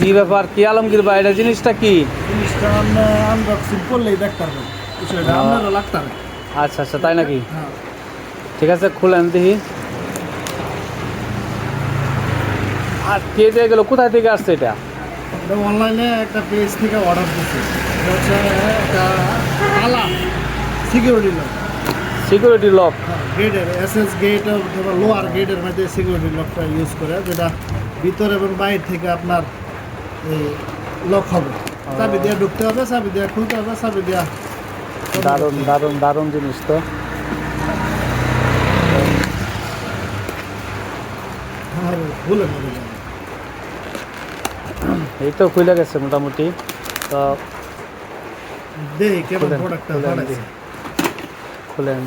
কি ব্যাপার? কি আলমগীর ভাই এটা জিনিসটা কি? আচ্ছা আচ্ছা তাই নাকি? হ্যাঁ। ঠিক আছে খুলেন দেখি। আর কে দিয়ে গেল? কোথায় থেকে আসছে এটা? অনলাইনে একটা পেজ থেকে অর্ডার দিচ্ছি একটা সিকিউরিটি লক সিকিউরিটি লক গেটের এস এস গেট অথবা লোয়ার গেটের মধ্যে সিকিউরিটি লকটা ইউজ করে যেটা ভিতর এবং বাইরে থেকে আপনার এই লক হবে। চাবি দিয়ে ঢুকতে হবে চাবি দিয়ে খুলতে হবে চাবি দিয়ে দারুণ দারুণ দারুণ জিনিস তো। এই তো খুলে গেছে মোটামুটি। তো দেখি কেমন প্রোডাক্টটা খুলেন বানাইছে?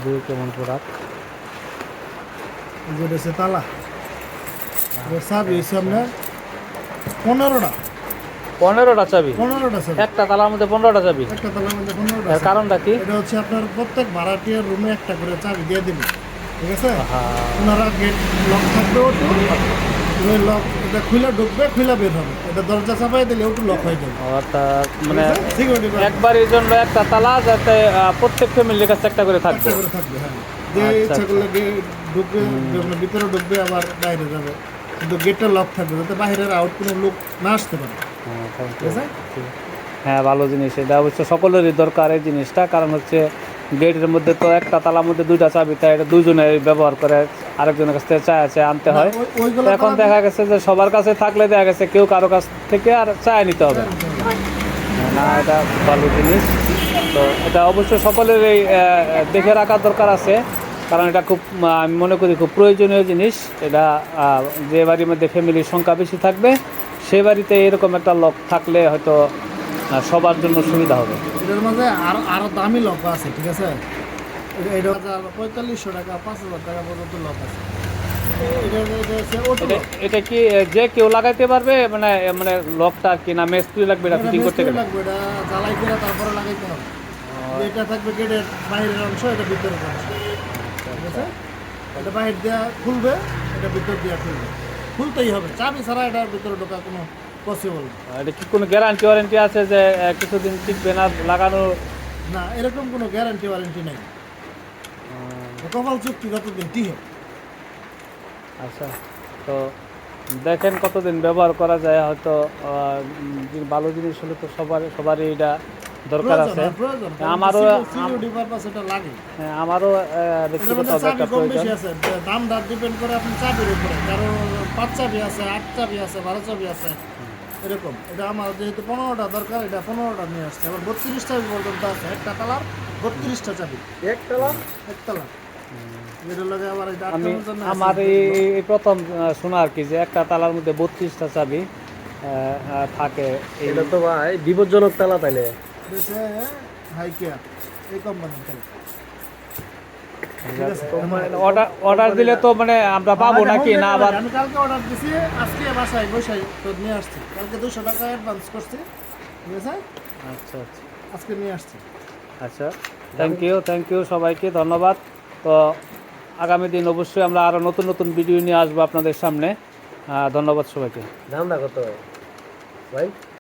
দেখি। কেমন প্রোডাক্ট এই যে তালা। আপনার পনেরোটা। পনেরোটা চাবি? পনেরোটা চাবি। একটা তালার মধ্যে পনেরোটা চাবি? একটা তালার মধ্যে পনেরোটা এর কারণটা কি? এটা হচ্ছে আপনার প্রত্যেক ভাড়াটিয়ার রুমে একটা করে চাবি দিয়ে দিবে ঠিক আছে? ওনারা গেট লক থাকবে ওটু। ওই লক এটা খুলে ঢুকবে খুলে বের হবে। এটা দরজা চাপাই দিলে ওটু লক হয়ে যাবে। অর্থাৎ মানে সিকিউরিটি একবারের জন্য একটা তালা যাতে প্রত্যেক ফ্যামিলির কাছে একটা করে থাকবে। থাকবে হ্যাঁ। যে আচ্ছা, ইচ্ছা আচ্ছা। করলে ঢুকবে ভিতরে ঢুকবে আবার বাইরে যাবে। কিন্তু গেটটা লক থাকবে যাতে বাইরের আউট কোনো লোক না আসতে পারে। হ্যাঁ, ঠিক আছে? হ্যাঁ ভালো জিনিস। এটা অবশ্য সকলেরই দরকার এই জিনিসটা কারণ হচ্ছে গেটের মধ্যে তো একটা তালার মধ্যে দুইটা চাবি তাই এটা দুইজনে ব্যবহার করে আরেকজনের কাছ থেকে চায় চায় আনতে হয়। এখন দেখা গেছে যে সবার কাছে থাকলে দেখা গেছে কেউ কারও কাছ থেকে আর চায় নিতে হবে না। এটা ভালো জিনিস। তো এটা অবশ্যই সকলের এই দেখে রাখার দরকার আছে। কারণ এটা খুব আমি মনে করি খুব প্রয়োজনীয় জিনিস। এটা যে বাড়ির মধ্যে ফ্যামিলির সংখ্যা বেশি থাকবে সে বাড়িতে এরকম একটা লক থাকলে হয়তো সবার জন্য সুবিধা হবে। এটার মধ্যে আরও আরও দামি লক আছে ঠিক আছে? এটা- পঁয়তাল্লিশশো টাকা পাঁচ হাজার টাকা পর্যন্ত লক আছে। এটা কি যে কেউ লাগাইতে পারবে মানে মানে লকটা কি না মেস্ত্রি লাগবে এটা ফিটিং করতে গেলে? লাগবে এটা জ্বালাই করে তারপরে লাগাইতে হবে। এটা থাকবে গেটের বাইরের অংশ এটা ভিতরের অংশ। ঠিক আছে? এটা বাইরে দেওয়া খুলবে এটা ভিতর দেওয়া খুলবে। খুলতেই হবে। চাবি ছাড়া এটার ভিতরে ঢোকা কোনো পসিবল এটা কি কোনো গ্যারান্টি ওয়ারেন্টি আছে যে কিছুদিন টিকবে না লাগানো? না এরকম কোনো গ্যারান্টি ওয়ারেন্টি নেই। কপাল চুক্তি কতদিন ঠিক আচ্ছা তো দেখেন কতদিন ব্যবহার করা যায় হয়তো ভালো জিনিস হলে তো সবার সবারই এটা দরকার আছে। হ্যাঁ, আমারও হ্যাঁ, আমারও ব্যক্তিগত একটা প্রয়োজন। দাম দাম ডিপেন্ড করে আপনি চাবির উপরে। কারও পাঁচ চাবি আছে আট চাবি আছে বারো চাবি আছে এরকম। এটা আমার যেহেতু পনেরোটা দরকার এটা পনেরোটা নিয়ে আসছে। আবার বত্রিশ চাবি পর্যন্ত আছে। একটা তালার বত্রিশটা চাবি। এক এক তালা লাগে আমি আমার এই প্রথম শোনা আর কি যে একটা তালার মধ্যে বত্রিশটা চাবি থাকে। এটা তো ভাই বিপজ্জনক তালা তাইলে। দেশে হাই কেয়ার এই কোম্পানির তালা অর্ডার অর্ডার দিলে তো মানে আমরা পাবো নাকি না আবার? আমি কালকে অর্ডার দিছি আজকে বাসায় বসাই তো নিয়ে আসছি। কালকে দুশো টাকা অ্যাডভান্স করছি। ঠিক আছে? আচ্ছা আচ্ছা। আজকে নিয়ে আসছি। আচ্ছা থ্যাংক ইউ থ্যাংক ইউ সবাইকে ধন্যবাদ। তো আগামী দিন অবশ্যই আমরা আরও নতুন নতুন ভিডিও নিয়ে আসব আপনাদের সামনে। ধন্যবাদ সবাইকে। কত? ভাই?